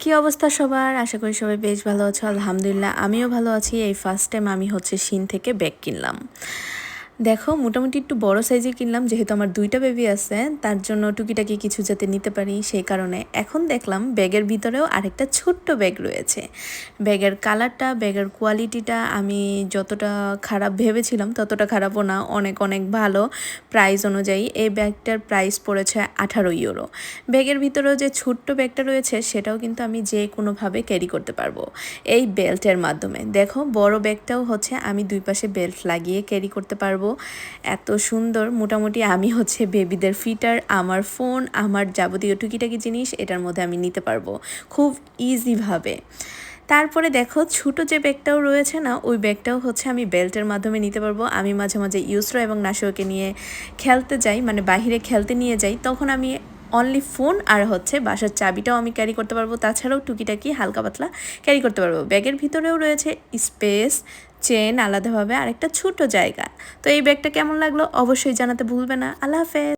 কি অবস্থা সবার? আশা করি সবাই বেশ ভালো আছো। আলহামদুলিল্লাহ, আমিও ভালো আছি। এই ফার্স্ট টাইম আমি হচ্ছে শিন থেকে ব্যাগ কিনলাম। দেখো, মোটামুটি একটু বড় সাইজে কিনলাম, যেহেতু আমার দুইটা বেবি আছে, তার জন্য টুকিটাকি কিছু যাতে নিতে পারি সেই কারণে। এখন দেখলাম ব্যাগের ভিতরেও আরেকটা ছোট্ট ব্যাগ রয়েছে। ব্যাগের কালারটা ব্যাগের কোয়ালিটিটা আমি যতটা খারাপ ভেবেছিলাম, ততটা খারাপও না, অনেক অনেক ভালো। প্রাইস অনুযায়ী এই ব্যাগটার প্রাইস পড়েছে আঠারো ইউরো ব্যাগের ভিতরেও যে ছোট্ট ব্যাগটা রয়েছে, সেটাও কিন্তু আমি যে কোনোভাবে ক্যারি করতে পারব এই বেল্টের মাধ্যমে। দেখো, বড় ব্যাগটাও হচ্ছে আমি দুই পাশে বেল্ট লাগিয়ে ক্যারি করতে পারব। এত সুন্দর। মোটামুটি আমি হচ্ছে বেবিদের ফিটার, আমার ফোন, আমার যাবতীয় টুকিটাকি জিনিস এটার মধ্যে আমি নিতে পারব খুব ইজিভাবে তারপরে দেখো, ছোটো যে ব্যাগটাও রয়েছে না, ওই ব্যাগটাও হচ্ছে আমি বেল্টের মাধ্যমে নিতে পারব। আমি মাঝে মাঝে ইউসরা এবং নাশোকে নিয়ে খেলতে যাই মানে বাহিরে খেলতে নিয়ে যাই, তখন আমি অনলি ফোন আর হচ্ছে বাসার চাবিটাও আমি ক্যারি করতে পারব। তাছাড়াও টুকিটাকি হালকা পাতলা ক্যারি করতে পারব। ব্যাগের ভিতরেও রয়েছে স্পেস চেন আলাদাভাবে আরেকটা ছোট জায়গা। তো এই ব্যাগটা কেমন লাগল অবশ্যই জানাতে ভুলবে না। আল্লাহ হাফেজ।